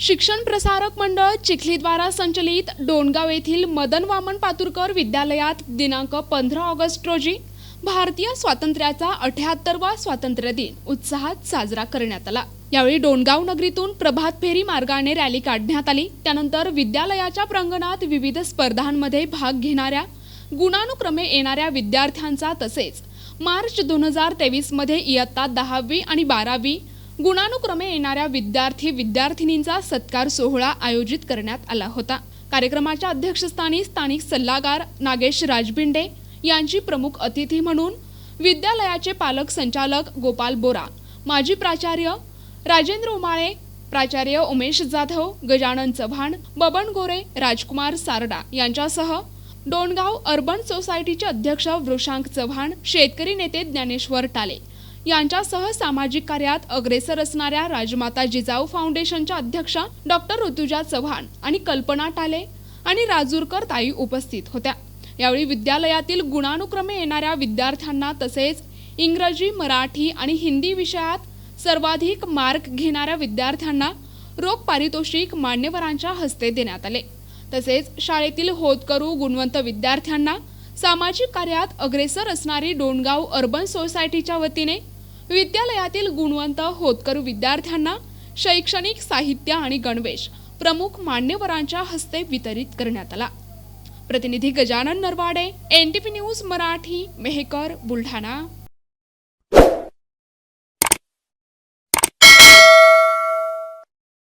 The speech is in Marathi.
शिक्षण प्रसारक मंडळ चिखलीद्वारा संचलित डोणगाव येथील मदन वामन पातुरकर विद्यालयात दिनांक पंधरा ऑगस्ट रोजी भारतीय स्वातंत्र्याचा अठ्याहत्तरवा स्वातंत्र्य दिन उत्साहात साजरा करण्यात आला. यावेळी डोणगाव नगरीतून प्रभात फेरी मार्गाने रॅली काढण्यात आली. त्यानंतर विद्यालयाच्या प्रांगणात विविध स्पर्धांमध्ये भाग घेणाऱ्या गुणानुक्रमे येणाऱ्या विद्यार्थ्यांचा तसेच मार्च दोन हजार तेवीसमध्ये इयत्ता दहावी आणि बारावी गुणानुक्रमे येणाऱ्या विद्यार्थी विद्यार्थिनींचा सत्कार सोहळा आयोजित करण्यात आला होता. कार्यक्रमाच्या अध्यक्षस्थानी स्थानिक सल्लागार नागेश राजबिंडे यांची प्रमुख अतिथी म्हणून विद्यालयाचे पालक संचालक गोपाल बोरा माजी प्राचार्य राजेंद्र उमाळे प्राचार्य उमेश जाधव गजानन चव्हाण बबन गोरे राजकुमार सारडा यांच्यासह डोणगाव अर्बन सोसायटीचे अध्यक्ष वृषांक चव्हाण शेतकरी नेते ज्ञानेश्वर टाले यांच्यासह सामाजिक कार्यात अग्रेसर असणाऱ्या राजमाता जिजाऊ फाउंडेशनच्या अध्यक्षा डॉक्टर ऋतुजा चव्हाण आणि कल्पना टाले आणि राजूरकर ताई उपस्थित होत्या. यावेळी विद्यालयातील गुणानुक्रमे येणाऱ्या विद्यार्थ्यांना तसेच इंग्रजी मराठी आणि हिंदी विषयात सर्वाधिक मार्क घेणाऱ्या विद्यार्थ्यांना रोख पारितोषिक मान्यवरांच्या हस्ते देण्यात आले. तसेच शाळेतील होतकरू गुणवंत विद्यार्थ्यांना सामाजिक कार्यात अग्रेसर असणारी डोणगाव अर्बन सोसायटीच्या वतीने विद्यालयातील गुणवंत होतकरू विद्यार्थ्यांना शैक्षणिक साहित्य आणि गणवेश प्रमुख मान्यवरांच्या हस्ते वितरित करण्यात आला. प्रतिनिधी Gajanan Narwade N T P news Marathi Mehkar Buldhana.